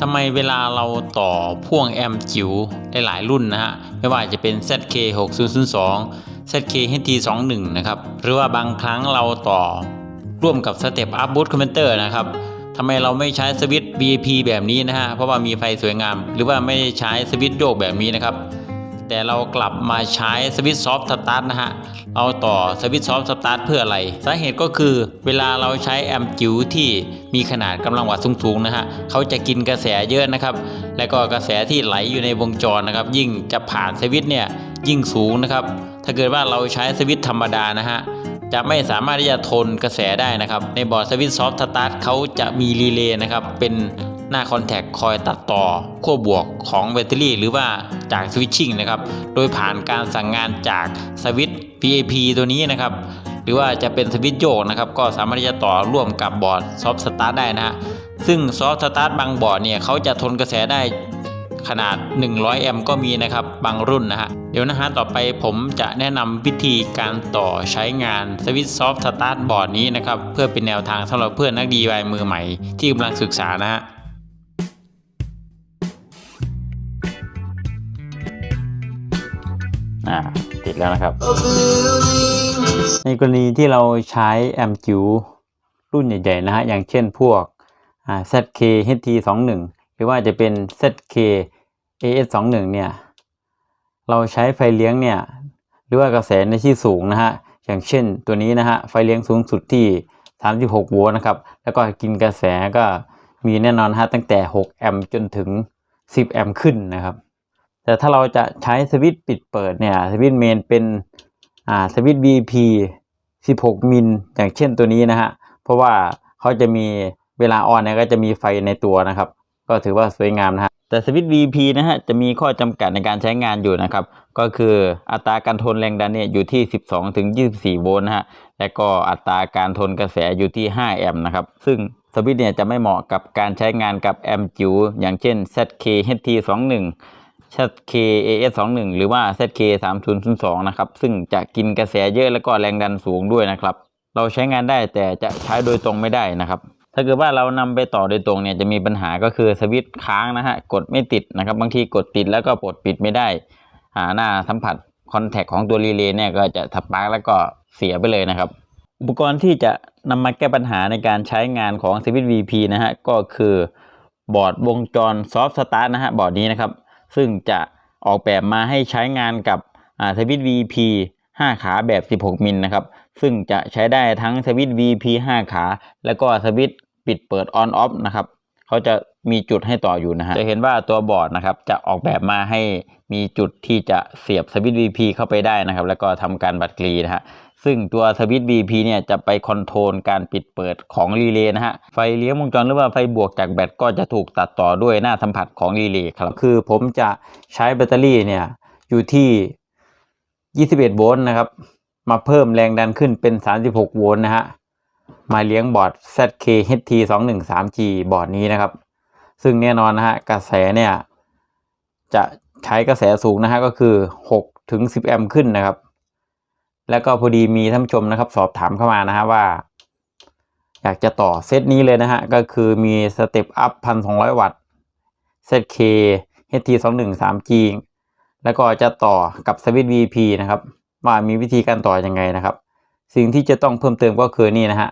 ทำไมเวลาเราต่อพ่วงแอมจิ๋วหลายรุ่นนะฮะ ไม่ว่าจะเป็น ZK 6002 ZK HT21 นะครับ หรือว่าบางครั้งเราต่อร่วมกับ Step Up Boost Converter นะครับทำไมเราไม่ใช้สวิตช์ BAP แบบนี้นะฮะ เพราะว่ามีไฟสวยงาม หรือว่าไม่ใช้สวิตช์โยกแบบนี้นะครับ แต่เรากลับมาใช้สวิตช์ซอฟต์สตาร์ทนะฮะเราต่อสวิตช์ซอฟต์สตาร์ทเพื่ออะไร สาเหตุก็คือเวลาเราใช้แอมป์จิ๋วที่มีขนาดกำลังวัตต์สูงๆนะฮะเขาจะกินกระแสเยอะนะครับ และก็กระแสที่ไหลอยู่ในวงจรนะครับ ยิ่งจะผ่านสวิตช์เนี่ยยิ่งสูงนะครับ ถ้าเกิดว่าเราใช้สวิตช์ธรรมดานะฮะจะไม่สามารถที่จะทนกระแสได้นะครับ ในบอร์ดสวิตช์ซอฟต์สตาร์ทเขาจะมีรีเลย์นะครับเป็น หน้าคอนแทคคอยตัดต่อขั้วบวกของแบตเตอรี่ หรือว่าจากสวิตชิ่งนะครับ โดยผ่านการสั่งงานจากสวิตช์ PAP ตัวนี้นะครับ หรือว่าจะเป็นสวิตช์โยกนะครับ ก็สามารถที่จะต่อร่วมกับบอร์ดซอฟต์สตาร์ทได้นะฮะซึ่งซอฟต์สตาร์ทบางบอร์ดเนี่ยเขาจะทนกระแสได้ขนาด 100 แอมป์ก็มีนะครับ บางรุ่นนะฮะ เดี๋ยวนะฮะ ต่อไปผมจะแนะนำวิธีการต่อใช้งานสวิตช์ซอฟต์สตาร์ทบอร์ดนี้นะครับ เพื่อเป็นแนวทางสำหรับเพื่อนนักดีไวมือใหม่ที่กำลังศึกษานะฮะ อ่าติดแล้วนะครับ ในกรณีที่เราใช้แอมจิ๋วรุ่นใหญ่ๆนะฮะอย่างเช่นพวกอ่า ZK HT21 หรือว่าจะเป็น ZK AS21 เนี่ยเราใช้ไฟเลี้ยงเนี่ยหรือว่ากระแสในที่สูงนะฮะอย่างเช่นตัวนี้นะฮะไฟเลี้ยงสูงสุดที่ 36 โวลต์นะครับ แล้วก็กินกระแสก็มีแน่นอนฮะตั้งแต่ 6 แอมป์จนถึง 10 แอมป์ขึ้นนะครับ แต่ถ้าเราจะใช้สวิตช์ปิดเปิดเนี่ยสวิตช์เมนเป็นอ่าสวิตช์ BP 16 มิลอย่างเช่นตัวนี้นะฮะเพราะว่าเขาจะมีเวลาออนเนี่ยก็จะมีไฟในตัวนะครับ ก็ถือว่าสวยงามนะฮะแต่สวิตช์ VP นะฮะจะมีข้อจำกัดในการใช้งานอยู่นะครับ ก็คืออัตราการทนแรงดันเนี่ยอยู่ที่ 12ถึง24 โวลต์นะฮะและก็อัตราการทนกระแสอยู่ที่ 5 แอมป์นะครับ ซึ่งสวิตช์เนี่ยจะไม่เหมาะกับการใช้งานกับแอมป์จิ๋วอย่างเช่น ZK HT21 ZK AS21 หรือว่า ZK 3002 นะครับ ซึ่งจะกินกระแสเยอะแล้วก็แรงดันสูงด้วยนะครับ เราใช้งานได้แต่จะใช้โดยตรงไม่ได้นะครับ ถ้าเกิดว่าเรานำไปต่อโดยตรงเนี่ยจะมีปัญหาก็คือสวิตช์ค้างนะฮะกดไม่ติดนะครับ บางทีกดติดแล้วก็ปลดปิดไม่ได้หาหน้าสัมผัสคอนแทคของตัวรีเลย์เนี่ยก็จะทับปักแล้วก็เสียไปเลยนะครับ อุปกรณ์ที่จะนำมาแก้ปัญหาในการใช้งานของสวิตช์ VP นะฮะก็คือบอร์ดวงจรซอฟต์สตาร์ทนะฮะบอร์ดนี้นะครับ ซึ่งจะออกแบบมาให้ใช้งานกับสวิตช์ VP 5 ขาแบบ 16 มิลนะครับ ซึ่งจะใช้ได้ทั้งสวิตช์ VP 5 ขา และก็สวิตช์ปิดเปิด on off นะครับ เขาจะ มีจุดให้ต่ออยู่นะฮะ จะเห็นว่าตัวบอร์ดนะครับจะออกแบบมาให้มีจุดที่จะเสียบสวิตช์ VP เข้าไปได้นะครับ แล้วก็ทำการบัดกรีนะฮะ ซึ่งตัวสวิตช์ VP เนี่ยจะไปคอนโทรลการปิดเปิดของรีเลย์นะฮะ ไฟเลี้ยงวงจรหรือว่าไฟบวกจากแบตก็จะถูกตัดต่อด้วยหน้าสัมผัสของรีเลย์ครับ คือผมจะใช้แบตเตอรี่เนี่ยอยู่ที่ 21 โวลต์นะครับ มาเพิ่มแรงดันขึ้นเป็น 36 โวลต์นะฮะ มาเลี้ยงบอร์ด ZK HT 2 1 3 G บอร์ดนี้นะครับ ซึ่งแน่นอนนะฮะกระแสเนี่ยจะใช้กระแสสูงนะฮะก็คือ6ถึง10 แอมป์ขึ้นนะครับ แล้วก็พอดีมีท่านผู้ชมนะครับ สอบถามเข้ามานะฮะว่า อยากจะต่อเซตนี้เลยนะฮะก็คือมีสเต็ปอัพ1,200วัตต์ ZK HT 2 1 3 G แล้วก็จะต่อกับสวิตช์ VP นะครับว่ามีวิธีการต่อยังไงนะครับ สิ่งที่จะต้องเพิ่มเติมก็คือนี่นะฮะ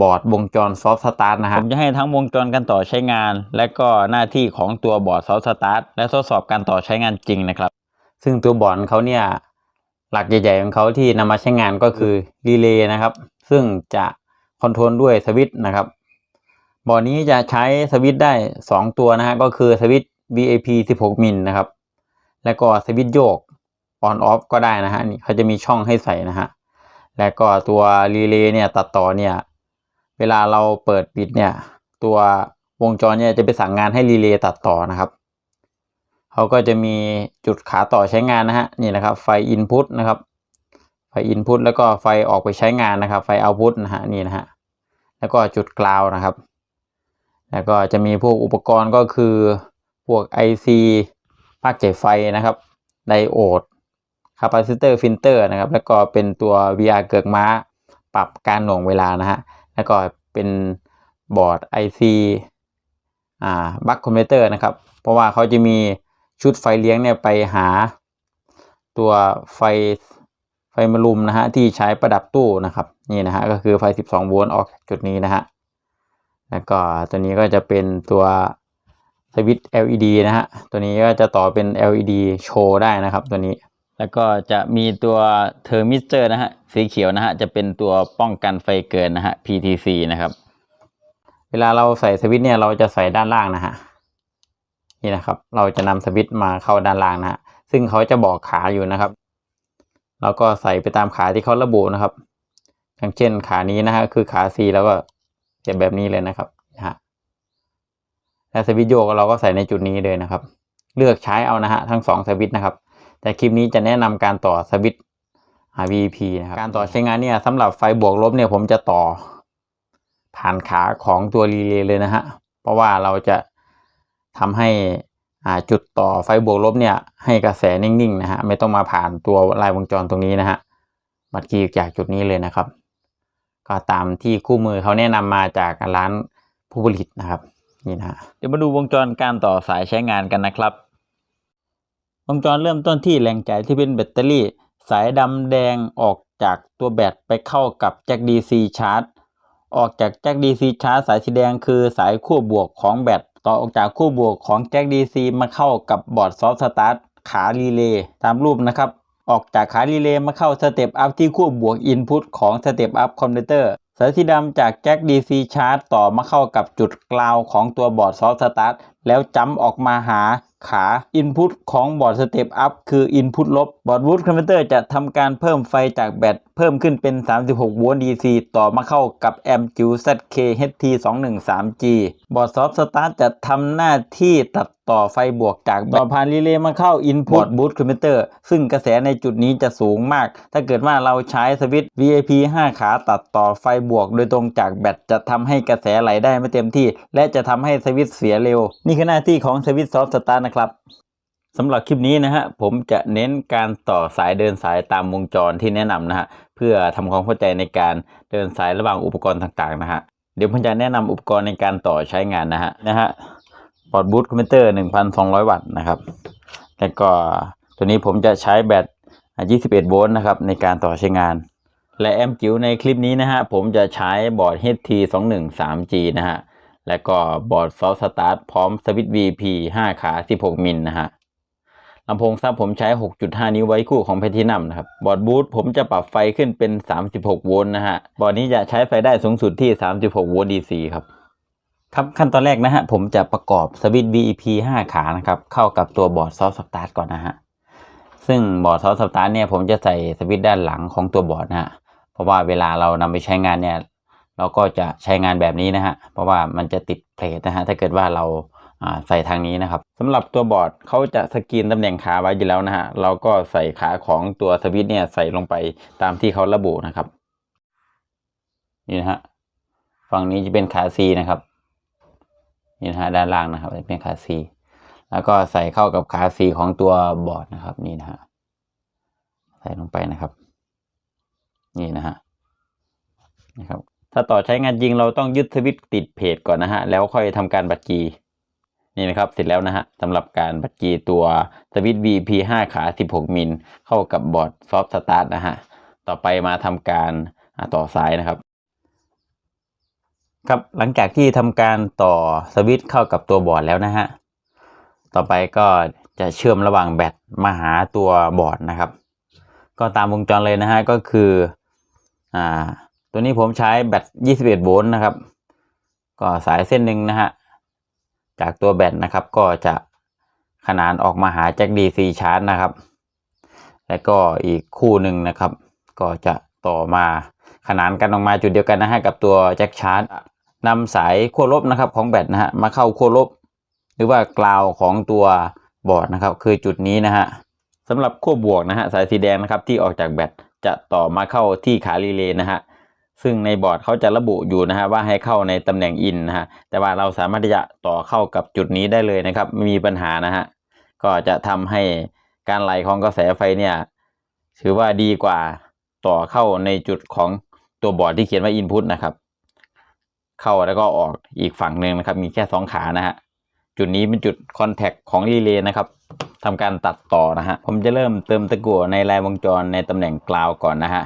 บอร์ดวงจรซอฟต์สตาร์ทนะฮะผมจะให้ทั้งวงจรการต่อใช้งาน และก็หน้าที่ของตัวบอร์ดซอฟต์สตาร์ทและทดสอบการต่อใช้งานจริงนะครับ ซึ่งตัวบอร์ดของเขาเนี่ยหลักใหญ่ๆของเขาที่นำมาใช้งานก็คือรีเลย์นะครับ ซึ่งจะคอนโทรลด้วยสวิตช์นะครับ บอร์ดนี้จะใช้สวิตช์ได้ 2 ตัวนะฮะก็คือสวิตช์ VAP 16 มิลนะครับ แล้วก็สวิตช์โยก on off ก็ได้นะฮะนี่เขาจะมีช่องให้ใส่นะฮะแล้วก็ตัวรีเลย์เนี่ยตัดต่อเนี่ย เวลาเราเปิดปิดเนี่ย ตัววงจรเนี่ยจะไปสั่งงานให้รีเลย์ตัดต่อนะครับเขาก็จะมีจุดขาต่อใช้งานนะฮะนี่นะครับ ไฟ input นะครับ ไฟ input แล้วก็ไฟออกไปใช้งานนะครับ ไฟ output นะฮะนี่นะฮะแล้วก็จุดกราวนะครับ แล้วก็จะมีพวกอุปกรณ์ก็คือพวก IC ภาคจ่ายไฟนะครับไดโอดคาปาซิเตอร์ฟิลเตอร์นะครับ แล้วก็เป็นตัว VR เกือกม้า ปรับการหน่วงเวลานะฮะ แล้วก็เป็นบอร์ด IC อ่าบัคคอมพิวเตอร์นะครับ เพราะว่าเขาจะมีชุดไฟเลี้ยงเนี่ยไปหาตัวไฟไฟมารุมนะฮะที่ใช้ประดับตู้นะครับนี่นะฮะก็คือไฟ 12 โวลต์ออกจากจุดนี้นะฮะแล้วก็ตัวนี้ก็จะเป็นตัวสวิตช์ LED นะฮะตัวนี้ก็จะต่อเป็น LED โชว์ได้นะครับตัวนี้ แล้วก็จะมีตัวเทอร์มิสเตอร์นะฮะสีเขียวนะฮะจะเป็นตัวป้องกันไฟเกินนะฮะ PTC นะครับ เวลาเราใส่สวิตช์เนี่ยเราจะใส่ด้านล่างนะฮะนี่นะครับ เราจะนำสวิตช์มาเข้าด้านล่างนะฮะซึ่งเขาจะบอกขาอยู่นะครับเราก็ใส่ไปตามขาที่เขาระบุนะครับ อย่างเช่นขานี้นะฮะคือขา C แล้วก็เสียบแบบนี้เลยนะครับนะฮะและสวิตช์โยกเราก็ใส่ในจุดนี้เลยนะครับ เลือกใช้เอานะฮะทั้งสองสวิตช์นะครับ แต่คลิปนี้จะแนะนำการต่อสวิตช์ VP นะครับ การต่อใช้งานเนี่ยสำหรับไฟบวกลบเนี่ยผมจะต่อผ่านขาของตัวรีเลย์เลยนะฮะ เพราะว่าเราจะทำให้อ่าจุดต่อไฟบวกลบเนี่ยให้กระแสนิ่งๆนะฮะไม่ต้องมาผ่านตัวลายวงจรตรงนี้นะฮะบัตรกีจากจุดนี้เลยนะครับ ก็ตามที่คู่มือเขาแนะนำมาจากร้านผู้ผลิตนะครับนี่นะฮะเดี๋ยวมาดูวงจรการต่อสายใช้งานกันนะครับ วงจรเริ่มต้นที่แหล่งจ่ายที่เป็นแบตเตอรี่ สายดำแดงออกจากตัวแบตไปเข้ากับแจ็ค DC ชาร์จ ออกจากแจ็ค DC ชาร์จสายสีแดงคือสายขั้วบวกของแบตต่อออกจากขั้วบวกของแจ็ค DC มาเข้ากับบอร์ดซอฟต์สตาร์ทขารีเลย์ตามรูปนะครับ ออกจากขารีเลย์มาเข้าสเต็ปอัพที่ขั้วบวกอินพุตของสเต็ปอัพคอมพิวเตอร์สายสีดำจากแจ็ค DC ชาร์จต่อมาเข้ากับจุดกลาวของตัวบอร์ดซอฟต์สตาร์ทแล้วจำออกมาหา ขา Input ของบอร์ดสเต็ปอัพคือ Input ลบบอร์ดวูดคอมพิวเตอร์จะทำการเพิ่มไฟจากแบตเพิ่มขึ้นเป็น 36 โวลต์ DC ต่อมาเข้ากับแอมจิว ZK HT 213G บอร์ดซอฟต์สตาร์ทจะทำหน้าที่ตัดต่อไฟบวกจากต่อผ่านรีเลย์มาเข้า Input บูตคอมพิวเตอร์ซึ่งกระแสในจุดนี้จะสูงมาก ถ้าเกิดว่าเราใช้สวิตช์ VIP 5 ขาตัดต่อไฟบวก โดยตรงจากแบตจะทำให้กระแสไหลได้ไม่เต็มที่ และจะทำให้สวิตช์เสียเร็ว นี่คือหน้าที่ของสวิตช์ซอฟต์สตาร์ทนะครับสำหรับคลิปนี้นะฮะผมจะเน้นการต่อสายเดินสายตามวงจรที่แนะนำนะฮะเพื่อทำความเข้าใจในการเดินสายระหว่างอุปกรณ์ต่างๆนะฮะเดี๋ยวผมจะแนะนำอุปกรณ์ในการต่อใช้งานนะฮะนะฮะบอร์ดบูทคอมพิวเตอร์ 1,200 วัตต์นะครับแล้วก็ตัวนี้ผมจะใช้แบต 21 โวลต์นะครับในการต่อใช้งาน และแอมป์จิ๋วในคลิปนี้นะฮะผมจะใช้บอร์ด HT 213G นะฮะ แล้วก็บอร์ดซอฟสตาร์ทพร้อมสวิตช์ VP 5 ขา 16 มิลนะฮะลำโพงซับผมใช้ 6.5 นิ้วไว้คู่ของแพทินัมนะครับ บอร์ดบูทผมจะปรับไฟขึ้นเป็น 36 โวลต์นะฮะ บอร์ดนี้จะใช้ไฟได้สูงสุดที่ 36 โวลต์ DC ครับ ครับขั้นตอนแรกนะฮะ ผมจะประกอบสวิตช์ VEP 5 ขานะครับ เข้ากับตัวบอร์ดซอฟต์สตาร์ทก่อนนะฮะ ซึ่งบอร์ดซอฟต์สตาร์ทเนี่ยผมจะใส่สวิตช์ด้านหลังของตัวบอร์ดนะฮะ เพราะว่าเวลาเรานำไปใช้งานเนี่ย เราก็จะใช้งานแบบนี้นะฮะ เพราะว่ามันจะติดเพลทนะฮะ ถ้าเกิดว่าเราใส่ทางนี้นะครับสำหรับตัวบอร์ดเขาจะสกรีนตำแหน่งขาไว้อยู่แล้วนะฮะ เราก็ใส่ขาของตัวสวิตช์เนี่ยใส่ลงไปตามที่เขาระบุนะครับ นี่นะฮะ ฝั่งนี้จะเป็นขา C นะครับ นี่นะฮะด้านล่างนะครับจะเป็นขา C แล้วก็ใส่เข้ากับขา C ของตัวบอร์ดนะครับ นี่นะฮะ ใส่ลงไปนะครับ นี่นะฮะ นะครับ ถ้าต่อใช้งานจริงเราต้องยึดสวิตช์ติดเพจก่อนนะฮะ แล้วค่อยทำการบัดกีนี่นะครับ เสร็จแล้วนะฮะสำหรับการบัดกีตัวสวิตช์ VP 5 ขา 16 มิล เข้ากับบอร์ดซอฟต์สตาร์ทนะฮะ ต่อไปมาทำการต่อสายนะครับ ครับหลังจากที่ทำการต่อสวิตช์เข้ากับตัวบอร์ดแล้วนะฮะ ต่อไปก็จะเชื่อมระหว่างแบตมาหาตัวบอร์ดนะครับ ก็ตามวงจรเลยนะฮะก็คืออ่า ตัวนี้ผมใช้แบต 21 โวลต์นะครับ ก็สายเส้นหนึ่งนะฮะ จากตัวแบตนะครับ ก็จะขนานออกมาหาแจ็ค DC ชาร์จนะครับ แล้วก็อีกคู่หนึ่งนะครับ ก็จะต่อมาขนานกันออกมาจุดเดียวกันนะฮะกับตัวแจ็คชาร์จนำสายขั้วลบนะครับของแบตนะฮะมาเข้าขั้วลบ หรือว่ากราวของตัวบอร์ดนะครับ คือจุดนี้นะฮะสำหรับขั้วบวกนะฮะสายสีแดงนะครับที่ออกจากแบตจะต่อมาเข้าที่ขารีเลย์นะฮะ ซึ่งในบอร์ดเขาจะระบุอยู่นะฮะว่าให้เข้าในตำแหน่งอินนะฮะแต่ว่าเราสามารถที่จะต่อเข้ากับจุดนี้ได้เลยนะครับไม่มีปัญหานะฮะก็จะทำให้การไหลของกระแสไฟเนี่ยถือว่าดีกว่าต่อเข้าในจุดของตัวบอร์ดที่เขียนว่า Input นะครับ เข้าแล้วก็ออกอีกฝั่งหนึ่งนะครับ มีแค่สองขานะฮะจุดนี้เป็นจุดคอนแทคของรีเลย์นะครับทำการตัดต่อนะฮะผมจะเริ่มเติมตะกั่วในลายวงจรในตำแหน่งกราวก่อนนะฮะ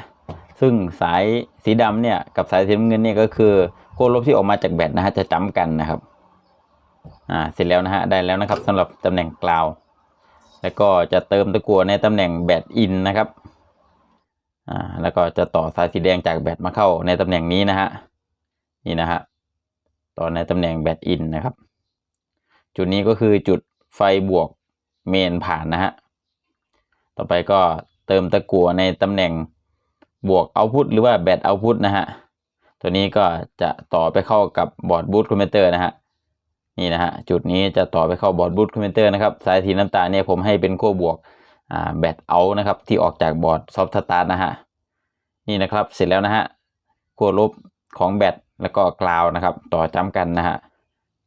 ซึ่งสายสีดำเนี่ยกับสายสีน้ำเงินเนี่ยก็คือขั้วลบที่ออกมาจากแบตนะฮะจะจ้ำกันนะครับอ่าเสร็จแล้วนะฮะได้แล้วนะครับสำหรับตำแหน่งกราวแล้วก็จะเติมตะกั่วในตำแหน่งแบตอินนะครับอ่าแล้วก็จะต่อสายสีแดงจากแบตมาเข้าในตำแหน่งนี้นะฮะนี่นะฮะต่อในตำแหน่งแบตอินนะครับ จุดนี้ก็คือจุดไฟบวกเมนผ่านนะฮะต่อไปก็เติมตะกั่วในตำแหน่ง บวกเอาพุทหรือว่าแบตเอาพุทนะฮะ ตัวนี้ก็จะต่อไปเข้ากับบอร์ดบูตคอมเพนเตอร์นะฮะ นี่นะฮะ จุดนี้จะต่อไปเข้าบอร์ดบูตคอมเพนเตอร์นะครับ สายสีน้ำตาลเนี่ยผมให้เป็นขั้วบวกอ่าแบตเอานะครับ ที่ออกจากบอร์ดซอฟต์สตาร์นะฮะ นี่นะครับ เสร็จแล้วนะฮะขั้วลบของแบตแล้วก็กราวนะครับ ต่อจ้ำกันนะฮะ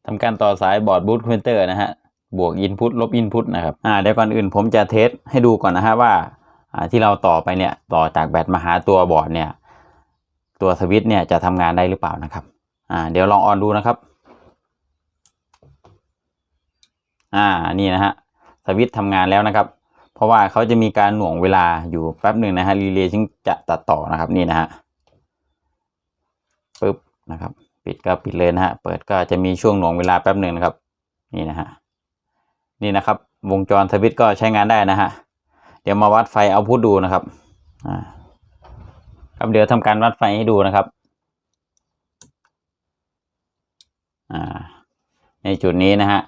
ทำการต่อสายบอร์ดบูตคอมเพนเตอร์นะฮะ บวกอินพุตลบอินพุตนะครับ อ่า เดี๋ยวก่อนอื่นผมจะเทสให้ดูก่อนนะฮะว่า ที่เราต่อไปเนี่ยต่อจากแบตมาหาตัวบอร์ดเนี่ยตัวสวิตช์เนี่ยจะทำงานได้หรือเปล่านะครับเดี๋ยวลองออนดูนะครับอ่านี่นะฮะสวิตช์ทำงานแล้วนะครับ เพราะว่าเขาจะมีการหน่วงเวลาอยู่แป๊บหนึ่งนะฮะรีเลย์จึงจะตัดต่อนะครับนี่นะฮะปึ๊บนะครับ ปิดก็ปิดเลยนะฮะเปิดก็จะมีช่วงหน่วงเวลาแป๊บหนึ่งนะครับ นี่นะฮะนี่นะครับ วงจรสวิตช์ก็ใช้งานได้นะฮะ ดี๋ยวมาวัดไฟเอาพุทดูนะครับอ่าครับเดี๋ยวทำการวัดไฟให้ดูนะครับอ่าในจุดนี้นะฮะ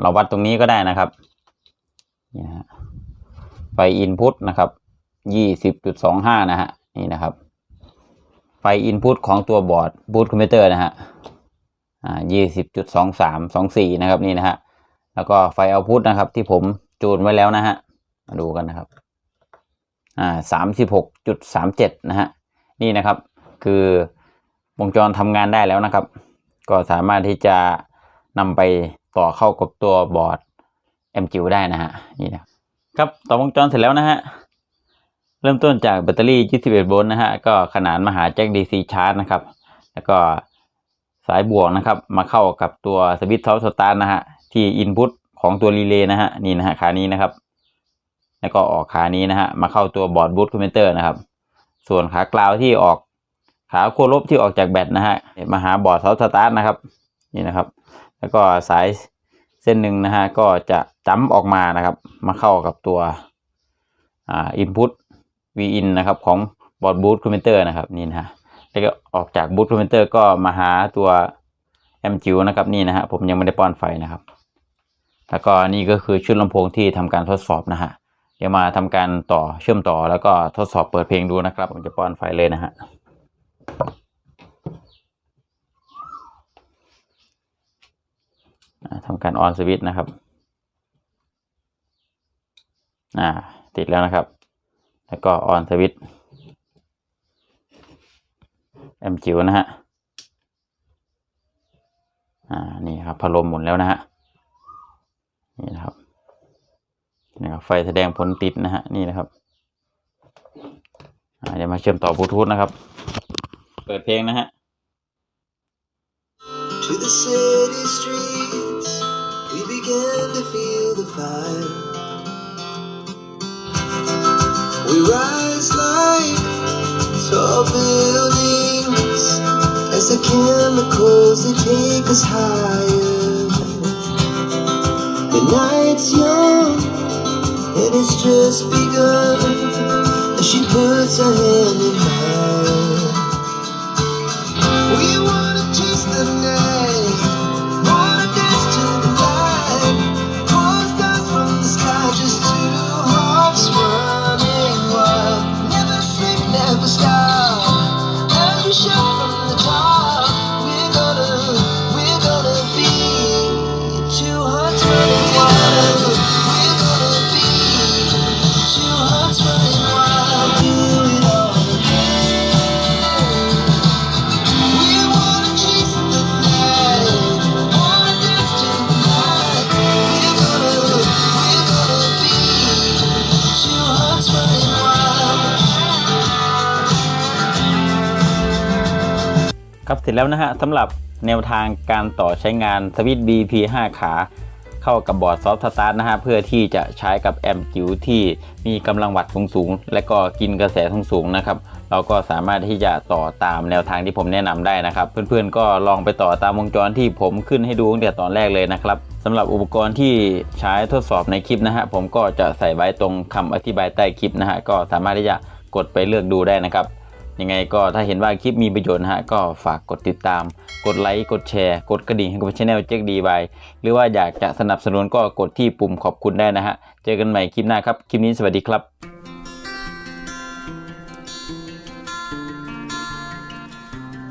เราวัดตรงนี้ก็ได้นะครับนี่ฮะไฟอินพุตนะครับยี่สิบจุดสองห้านะฮะนี่นะครับ ไฟอินพุตของตัวบอร์ดบูตคอมพิวเตอร์นะฮะอ่ายี่สิบจุดสองสามสองสี่นะครับนี่นะฮะแล้วก็ไฟเอาพุตนะครับที่ผมจูนไว้แล้วนะฮะ มาดูกันนะครับอ่าสามสิบหกจุดสามเจ็ดนะฮะนี่นะครับคือวงจรทำงานได้แล้วนะครับ ก็สามารถที่จะนำไปต่อเข้ากับตัวบอร์ด MQ ได้นะฮะนี่นะครับต่อวงจรเสร็จแล้วนะฮะเริ่มต้นจากแบตเตอรี่ 21 โวลต์นะฮะ ก็ขนานมาหาแจ็ค DC ชาร์จนะครับ แล้วก็สายบวกนะครับ มาเข้ากับตัวสวิตช์เทาสตาร์นะฮะ ที่อินพุตของตัวรีเลย์นะฮะ นี่นะฮะขานี้นะครับ แล้วก็ออกขานี้นะฮะมาเข้าตัวบอร์ดบูตคอมเพนเตอร์นะครับ ส่วนขากลาวที่ออกขาขั้วลบที่ออกจากแบตนะฮะมาหาบอร์ดเทาสตาร์ทนะครับนี่นะครับ แล้วก็สายเส้นหนึ่งนะฮะก็จะจ้ำออกมานะครับ มาเข้ากับตัวอ่าอินพุต Vin นะครับของบอร์ดบูตคอมเพนเตอร์นะครับนี่นะฮะแล้วก็ออกจากบูตคอมเพนเตอร์ก็มาหาตัวแอมจิวนะครับนี่นะฮะผมยังไม่ได้ป้อนไฟนะครับ แล้วก็นี่ก็คือชุดลำโพงที่ทำการทดสอบนะฮะ เดี๋ยวมาทำการต่อเชื่อมต่อแล้วก็ทดสอบเปิดเพลงดูนะครับ ผมจะป้อนไฟเลยนะฮะทำการออนสวิตช์นะครับ อ่า ติดแล้วนะครับ แล้วก็ออนสวิตแอมจิ๋วนะฮะ อ่า นี่ครับพัดลมหมุนแล้วนะฮะ นี่นะครับ นี่ครับไฟแสดงผลติดนะฮะนี่นะครับเดี๋ยวมาเชื่อมต่อบลูทูธนะครับ เปิดเพลงนะฮะ To the city streets, we began to feel the fire. We rise like tall buildings as the chemicals they take us higher. It's just begun And she puts her hand in mine. เสร็จแล้วนะฮะสำหรับแนวทางการต่อใช้งานสวิตช์ BP 5 ขาเข้ากับบอร์ดซอฟต์สตาร์ทนะฮะเพื่อที่จะใช้กับแอมป์จิ๋วที่มีกำลังวัตต์สูงๆและก็กินกระแสสูงๆนะครับ เราก็สามารถที่จะต่อตามแนวทางที่ผมแนะนำได้นะครับ เพื่อนๆก็ลองไปต่อตามวงจรที่ผมขึ้นให้ดูตั้งแต่ตอนแรกเลยนะครับสำหรับอุปกรณ์ที่ใช้ทดสอบในคลิปนะฮะผมก็จะใส่ไว้ตรงคำอธิบายใต้คลิปนะฮะก็สามารถที่จะกดไปเลือกดูได้นะครับ ยังไงก็ถ้าเห็นว่าคลิปมีประโยชน์นะฮะก็ฝากกดติดตาม กดไลค์ กดแชร์ กดกระดิ่งให้กับช่องเจ๊กดีบายหรือว่าอยากจะสนับสนุนก็กดที่ปุ่มขอบคุณได้นะฮะ เจอกันใหม่คลิปหน้าครับ คลิปนี้สวัสดีครับ